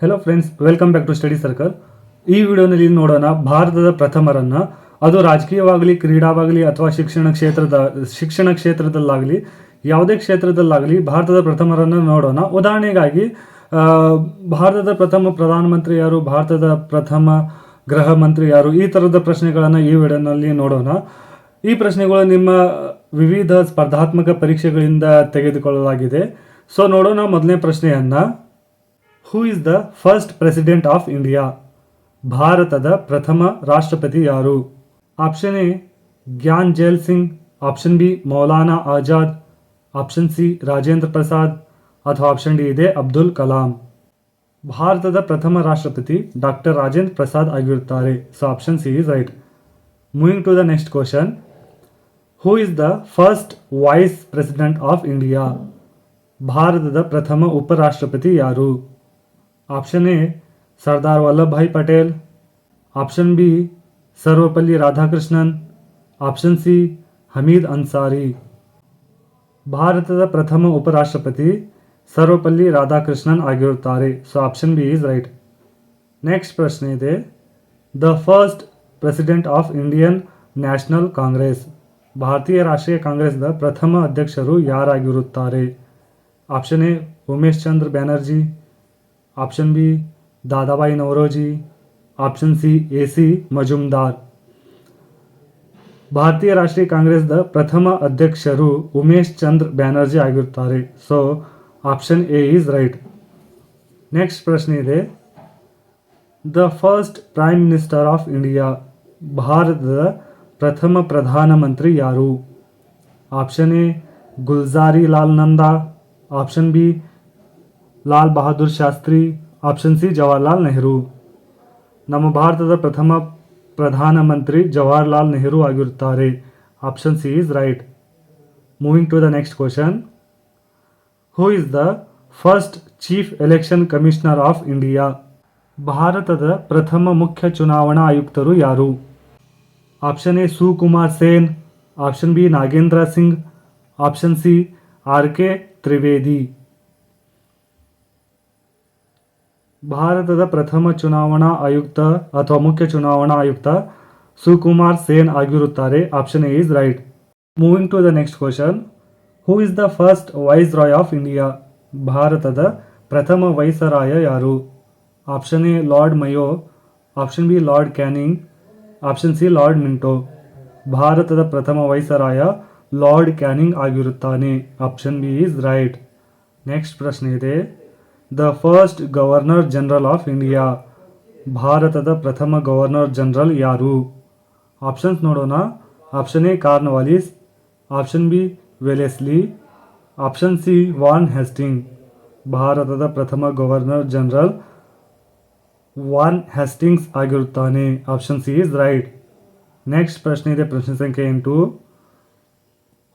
Hello friends welcome back to study circle ಈ ವಿಡಿಯೋನಲ್ಲಿ ನೋಡೋಣ ಭಾರತದ ಪ್ರಥಮರನ್ನು. ಅದು ರಾಜಕೀಯವಾಗಲಿ, ಕ್ರೀಡಾವಾಗಲಿ ಅಥವಾ ಶಿಕ್ಷಣ ಕ್ಷೇತ್ರದ, ಶಿಕ್ಷಣ ಕ್ಷೇತ್ರದಲ್ಲಾಗಲಿ, ಯಾವುದೇ ಕ್ಷೇತ್ರದಲ್ಲಾಗಲಿ ಭಾರತದ ಪ್ರಥಮರನ್ನು ನೋಡೋಣ. ಉದಾಹರಣೆಗಾಗಿ ಭಾರತದ ಪ್ರಥಮ ಪ್ರಧಾನಮಂತ್ರಿ ಯಾರು, ಭಾರತದ ಪ್ರಥಮ ಗೃಹ ಮಂತ್ರಿ ಯಾರು, ಈ ಥರದ ಪ್ರಶ್ನೆಗಳನ್ನು ಈ ವಿಡಿಯೋನಲ್ಲಿ ನೋಡೋಣ. ಈ ಪ್ರಶ್ನೆಗಳು ನಿಮ್ಮ ವಿವಿಧ ಸ್ಪರ್ಧಾತ್ಮಕ ಪರೀಕ್ಷೆಗಳಿಂದ ತೆಗೆದುಕೊಳ್ಳಲಾಗಿದೆ. ಸೊ ನೋಡೋಣ ಮೊದಲನೇ ಪ್ರಶ್ನೆಯನ್ನ. who is the first president of India ಭಾರತದ ಪ್ರಥಮ ರಾಷ್ಟ್ರಪತಿ ಯಾರು option A Giani Zail Singh option B Maulana Azad option C Rajendra Prasad ಅಥವಾ ಆಪ್ಷನ್ ಡಿ ಇದೆ ಅಬ್ದುಲ್ ಕಲಾಂ ಭಾರತದ ಪ್ರಥಮ ರಾಷ್ಟ್ರಪತಿ ಡಾಕ್ಟರ್ ರಾಜೇಂದ್ರ ಪ್ರಸಾದ್ ಆಗಿರುತ್ತಾರೆ so option C is right moving to the next question who is the first vice president of India ಭಾರತದ ಪ್ರಥಮ ಉಪರಾಷ್ಟ್ರಪತಿ ಯಾರು option A Sardar Vallabhbhai Patel option B Sarvepalli Radhakrishnan option C Hamid Ansari ಭಾರತದ ಪ್ರಥಮ ಉಪರಾಷ್ಟ್ರಪತಿ ಸರ್ವಪಲ್ಲಿ ರಾಧಾಕೃಷ್ಣನ್ ಆಗಿರುತ್ತಾರೆ so option B is right next ಪ್ರಶ್ನೆ ಇದೆ the first president of Indian national congress ಭಾರತೀಯ ರಾಷ್ಟ್ರೀಯ ಕಾಂಗ್ರೆಸ್ನ ಪ್ರಥಮ ಅಧ್ಯಕ್ಷರು ಯಾರಾಗಿರುತ್ತಾರೆ option A Umesh Chandra Banerjee option B Dadabhai Naoroji option C A C Majumdar ಭಾರತೀಯ ರಾಷ್ಟ್ರೀಯ ಕಾಂಗ್ರೆಸ್ನ ಪ್ರಥಮ ಅಧ್ಯಕ್ಷರು ಉಮೇಶ್ ಚಂದ್ರ ಬ್ಯಾನರ್ಜಿ ಆಗಿರುತ್ತಾರೆ so option A is right next ಪ್ರಶ್ನೆ ಇದೆ the first prime minister of India ಭಾರತದ ಪ್ರಥಮ ಪ್ರಧಾನಮಂತ್ರಿ ಯಾರು option A Gulzari Lal Nanda option B Lal Bahadur Shastri option C Jawaharlal Nehru ನಮ್ಮ ಭಾರತದ ಪ್ರಥಮ ಪ್ರಧಾನಮಂತ್ರಿ ಜವಾಹರ್ಲಾಲ್ ನೆಹರು ಆಗಿರುತ್ತಾರೆ option C is right moving to the next question who is the first chief election commissioner of India ಭಾರತದ ಪ್ರಥಮ ಮುಖ್ಯ ಚುನಾವಣಾ ಆಯುಕ್ತರು ಯಾರು option A Sukumar Sen option B Nagendra Singh option C R K Trivedi ಭಾರತದ ಪ್ರಥಮ ಚುನಾವಣಾ ಆಯುಕ್ತ ಅಥವಾ ಮುಖ್ಯ ಚುನಾವಣಾ ಆಯುಕ್ತ ಸುಕುಮಾರ್ ಸೇನ್ ಆಗಿರುತ್ತಾರೆ. Option A is right moving to the next question who is the first viceroy of India ಭಾರತದ ಪ್ರಥಮ ವೈಸರಾಯ ಯಾರು? Option A Lord Mayo option B Lord Canning option C Lord Minto ಭಾರತದ ಪ್ರಥಮ ವೈಸರಾಯ Lord Canning ಆಗಿರುತ್ತಾನೆ. Option B is right next ಪ್ರಶ್ನೆ ಇದೆ. the first governor general of India ಭಾರತದ ಪ್ರಥಮ ಗವರ್ನರ್ ಜನರಲ್ ಯಾರು ಆಪ್ಷನ್ಸ್ ನೋಡೋಣ option A Cornwallis option B Wellesley option C Warren Hasting ಭಾರತದ ಪ್ರಥಮ governor general Warren Hastings ಆಗಿರುತ್ತಾನೆ option C is right next ಪ್ರಶ್ನೆ ಇದೆ ಪ್ರಶ್ನೆ ಸಂಖ್ಯೆ ಎಂಟು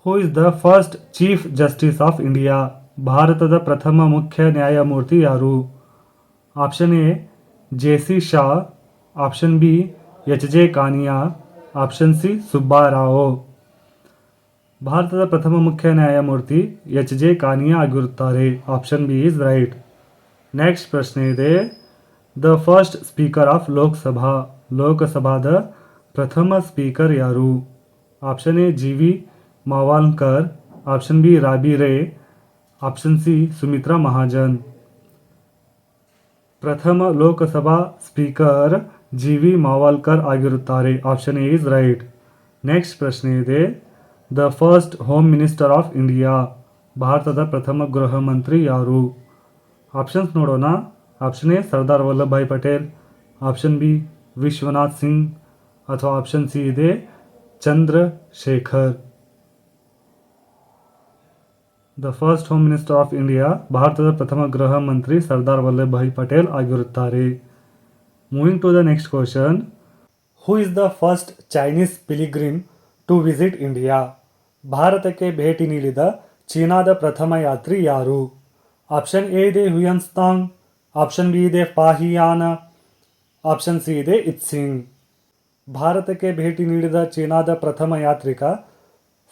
who is the first chief justice of India ಭಾರತದ ಪ್ರಥಮ ಮುಖ್ಯ ನ್ಯಾಯಮೂರ್ತಿ ಯಾರು option A J C Shah option B H J Kania option C Subbarao ಭಾರತದ ಪ್ರಥಮ ಮುಖ್ಯ ನ್ಯಾಯಮೂರ್ತಿ ಎಚ್ ಜೆ ಕಾನಿಯಾ ಆಗಿರುತ್ತಾರೆ option B is right next ಪ್ರಶ್ನೆ ಇದೆ the first speaker of Lok Sabha ಲೋಕಸಭಾದ ಪ್ರಥಮ ಸ್ಪೀಕರ್ ಯಾರು option A G V Mavalankar option B Rabi Ray option C Sumitra Mahajan. ಪ್ರಥಮ Lok Sabha speaker G V Mavalankar ಆಗಿರುತ್ತಾರೆ. Option A is right. Next ಪ್ರಶ್ನೆ ಇದೆ. The first home minister of India, ಭಾರತದ ಪ್ರಥಮ ಗೃಹ ಮಂತ್ರಿ ಯಾರು? ಆಪ್ಷನ್ಸ್ ನೋಡೋಣ. Option A, Sardar Vallabhbhai Patel. Option B, Vishwanath Singh. ಅಥವಾ ಆಪ್ಷನ್ ಸಿ ಇದೆ Chandrashekhar the first home minister of India, ಭಾರತದ ಪ್ರಥಮ ಗೃಹ ಮಂತ್ರಿ ಸರ್ದಾರ್ ವಲ್ಲಭಭಾಯ್ ಪಟೇಲ್ ಆಗಿರುತ್ತಾರೆ. Moving to the next question who is the first Chinese pilgrim to visit India ಭಾರತಕ್ಕೆ ಭೇಟಿ ನೀಡಿದ ಚೀನಾದ ಪ್ರಥಮ ಯಾತ್ರಿ ಯಾರು? ಆಪ್ಷನ್ ಎ ಇದೆ ಹುಯನ್ಸ್ತಾಂಗ್ ಆಪ್ಷನ್ ಬಿ ಇದೆ ಪಾಹಿಯಾನ ಆಪ್ಷನ್ ಸಿ ಇದೆ ಇತ್ಸಿಂಗ್ ಭಾರತಕ್ಕೆ ಭೇಟಿ ನೀಡಿದ ಚೀನಾದ ಪ್ರಥಮ ಯಾತ್ರಿಕ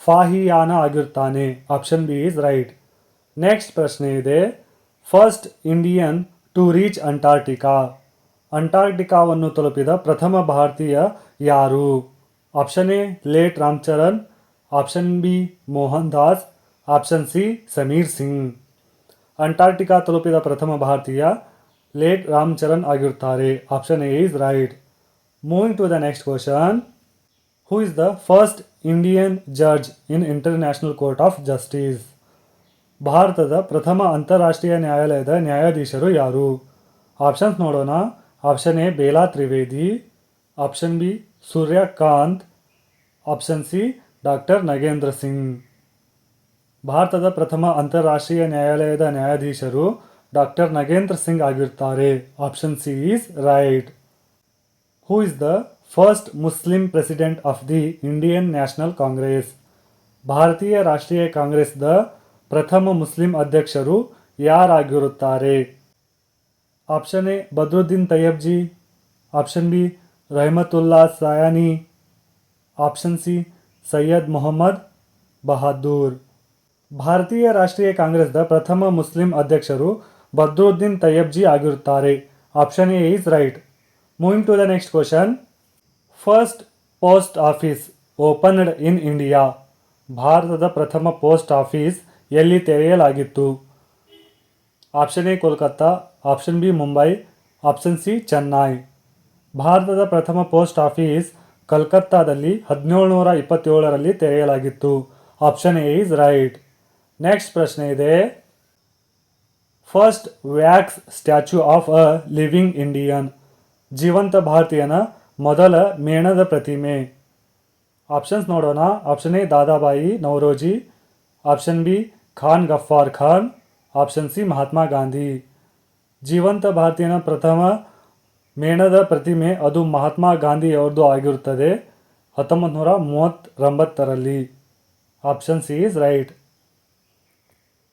ಫಾಹಿಯಾನ ಆಗಿರ್ತಾನೆ option B is right next ಪ್ರಶ್ನೆ ಇದೆ first Indian to reach Antarctica ಅಂಟಾರ್ಟಿಕಾವನ್ನು ತಲುಪಿದ ಪ್ರಥಮ ಭಾರತೀಯ ಯಾರು option A late Ramcharan option B Mohan Das option C Sameer Singh Antarctica ತಲುಪಿದ ಪ್ರಥಮ ಭಾರತೀಯ ಲೇಟ್ ರಾಮ್ಚರಣ್ ಆಗಿರುತ್ತಾರೆ option A is right moving to the next question who is the first Indian judge in international court of justice ಭಾರತದ ಪ್ರಥಮ ಅಂತಾರಾಷ್ಟ್ರೀಯ ನ್ಯಾಯಾಲಯದ ನ್ಯಾಯಾಧೀಶರು ಯಾರು? ಆಪ್ಷನ್ಸ್ ನೋಡೋಣ. Option A Bela Trivedi option B Suryakant option C doctor Nagendra Singh ಭಾರತದ ಪ್ರಥಮ ಅಂತಾರಾಷ್ಟ್ರೀಯ ನ್ಯಾಯಾಲಯದ ನ್ಯಾಯಾಧೀಶರು ಡಾಕ್ಟರ್ ನಗೇಂದ್ರ ಸಿಂಗ್ ಆಗಿರ್ತಾರೆ option C is right who is the first Muslim president of the Indian national congress ಭಾರತೀಯ ರಾಷ್ಟ್ರೀಯ ಕಾಂಗ್ರೆಸ್ದ ಪ್ರಥಮ ಮುಸ್ಲಿಂ ಅಧ್ಯಕ್ಷರು ಯಾರಾಗಿರುತ್ತಾರೆ option A Badruddin Tyabji option B Rahimtulla Sayani option C Syed Mohammad Bahadur ಭಾರತೀಯ ರಾಷ್ಟ್ರೀಯ ಕಾಂಗ್ರೆಸ್ದ ಪ್ರಥಮ ಮುಸ್ಲಿಂ ಅಧ್ಯಕ್ಷರು ಬದ್ರುದ್ದೀನ್ ತಯ್ಯಬ್ಜಿ ಆಗಿರುತ್ತಾರೆ option A is right moving to the next question first post office opened in India, ಭಾರತದ ಪ್ರಥಮ ಪೋಸ್ಟ್ ಆಫೀಸ್ ಎಲ್ಲಿ ತೆರೆಯಲಾಗಿತ್ತು? Option A Kolkata, option B Mumbai, option C Chennai. ಭಾರತದ ಪ್ರಥಮ ಪೋಸ್ಟ್ ಆಫೀಸ್ ಕಲ್ಕತ್ತಾದಲ್ಲಿ ಹದಿನೇಳುನೂರ ಇಪ್ಪತ್ತೇಳರಲ್ಲಿ ತೆರೆಯಲಾಗಿತ್ತು. Option A is right. Next ಪ್ರಶ್ನೆ ಇದೆ. First wax statue of a living Indian, ಜೀವಂತ ಭಾರತೀಯನ ಮೊದಲ ಮೇಣದ ಪ್ರತಿಮೆ. ಆಪ್ಷನ್ಸ್ ನೋಡೋಣ. Option A, Dadabhai, Naoroji. Option B, Khan Gaffar Khan. Option C, Mahatma Gandhi. ಜೀವಂತ ಭಾರತೀಯನ ಪ್ರಥಮ ಮೇಣದ ಪ್ರತಿಮೆ ಅದು ಮಹಾತ್ಮ ಗಾಂಧಿಯವ್ರದ್ದು ಆಗಿರುತ್ತದೆ. ಹತ್ತೊಂಬತ್ತು ನೂರ ಮೂವತ್ತೊಂಬತ್ತರಲ್ಲಿ. Option C is right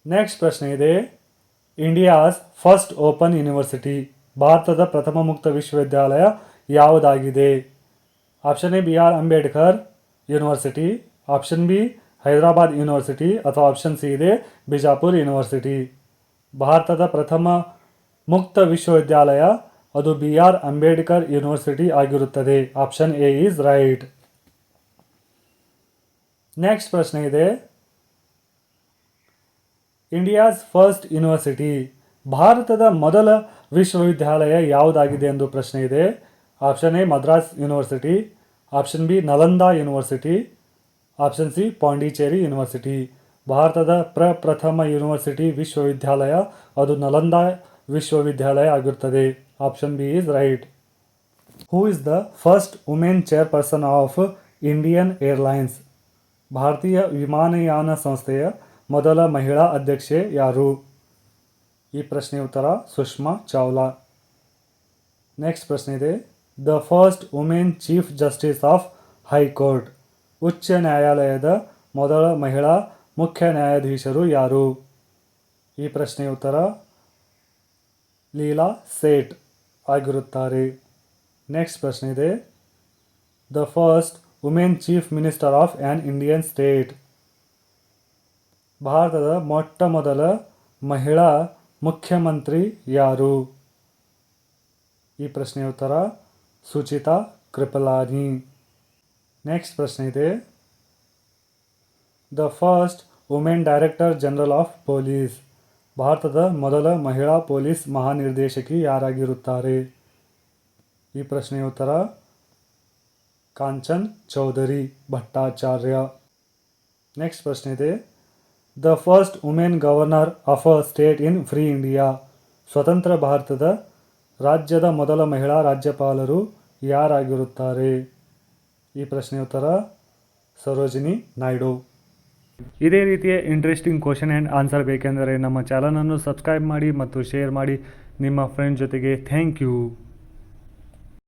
next ಪ್ರಶ್ನೆ ಇದೆ. ಇಂಡಿಯಾಸ್ ಫಸ್ಟ್ ಓಪನ್ ಯೂನಿವರ್ಸಿಟಿ ಭಾರತದ ಪ್ರಥಮ ಮುಕ್ತ ವಿಶ್ವವಿದ್ಯಾಲಯ ಯಾವುದಾಗಿದೆ? Option A B R Ambedkar university option B Hyderabad university ಅಥವಾ ಆಪ್ಷನ್ ಸಿ ಇದೆ ಬಿಜಾಪುರ್ ಯೂನಿವರ್ಸಿಟಿ ಭಾರತದ ಪ್ರಥಮ ಮುಕ್ತ ವಿಶ್ವವಿದ್ಯಾಲಯ, ಅದು ಬಿ ಆರ್ ಅಂಬೇಡ್ಕರ್ ಯೂನಿವರ್ಸಿಟಿ ಆಗಿರುತ್ತದೆ. Option A is right next ಪ್ರಶ್ನೆ ಇದೆ. ಇಂಡಿಯಾಸ್ ಫಸ್ಟ್ ಯೂನಿವರ್ಸಿಟಿ ಭಾರತದ ಮೊದಲ ವಿಶ್ವವಿದ್ಯಾಲಯ ಯಾವುದಾಗಿದೆ ಎಂದು ಪ್ರಶ್ನೆ ಇದೆ. Option A, Madras university. Option B, Nalanda university. Option C, Pondicherry university. ಭಾರತದ ಪ್ರಪ್ರಥಮ ಯೂನಿವರ್ಸಿಟಿ ವಿಶ್ವವಿದ್ಯಾಲಯ, ಅದು ನಲಂದಾ ವಿಶ್ವವಿದ್ಯಾಲಯ ಆಗಿರುತ್ತದೆ. Option B is right. Who is the first women chairperson of Indian Airlines ಭಾರತೀಯ ವಿಮಾನಯಾನ ಸಂಸ್ಥೆಯ ಮೊದಲ ಮಹಿಳಾ ಅಧ್ಯಕ್ಷೆ ಯಾರು? ಈ ಪ್ರಶ್ನೆ ಉತ್ತರ ಸುಷ್ಮಾ ಚಾವ್ಲಾ. ನೆಕ್ಸ್ಟ್ ಪ್ರಶ್ನೆ ಇದೆ. The first women chief justice of high court ಉಚ್ಚ ನ್ಯಾಯಾಲಯದ ಮೊದಲ ಮಹಿಳಾ ಮುಖ್ಯ ನ್ಯಾಯಾಧೀಶರು ಯಾರು? ಈ ಪ್ರಶ್ನೆಯ ಉತ್ತರ ಲೀಲಾ ಸೇಠ್ ಆಗಿರುತ್ತಾರೆ. ನೆಕ್ಸ್ಟ್ ಪ್ರಶ್ನೆ ಇದೆ. The first women chief minister of an Indian state. ಭಾರತದ ಮೊಟ್ಟ ಮೊದಲ ಮಹಿಳಾ ಮುಖ್ಯಮಂತ್ರಿ ಯಾರು? ಈ ಪ್ರಶ್ನೆಯ ಉತ್ತರ ಸುಚಿತಾ ಕೃಪಲಾನಿ ನೆಕ್ಸ್ಟ್ ಪ್ರಶ್ನೆ ಇದೆ. The first women director general of police ಭಾರತದ ಮೊದಲ ಮಹಿಳಾ ಪೊಲೀಸ್ ಮಹಾನಿರ್ದೇಶಕಿ ಯಾರಾಗಿರುತ್ತಾರೆ? ಈ ಪ್ರಶ್ನೆಯ ಉತ್ತರ ಕಾಂಚನ್ ಚೌಧರಿ ಭಟ್ಟಾಚಾರ್ಯ. ನೆಕ್ಸ್ಟ್ ಪ್ರಶ್ನೆ ಇದೆ. The first women governor of a state in free India ಸ್ವತಂತ್ರ ಭಾರತದ ರಾಜ್ಯದ ಮೊದಲ ಮಹಿಳಾ ರಾಜ್ಯಪಾಲರು ಯಾರಾಗಿರುತ್ತಾರೆ? ಈ ಪ್ರಶ್ನೆ ಉತ್ತರ ಸರೋಜಿನಿ ನಾಯ್ಡು. ಇದೇ ರೀತಿಯ ಇಂಟ್ರೆಸ್ಟಿಂಗ್ ಕ್ವಶನ್ ಆ್ಯಂಡ್ ಆನ್ಸರ್ ಬೇಕೆಂದರೆ ನಮ್ಮ ಚಾನಲನ್ನು ಸಬ್ಸ್ಕ್ರೈಬ್ ಮಾಡಿ ಮತ್ತು ಶೇರ್ ಮಾಡಿ. ನಿಮ್ಮ ಫ್ರೆಂಡ್ ಜೊತೆಗೆ ಥ್ಯಾಂಕ್ ಯು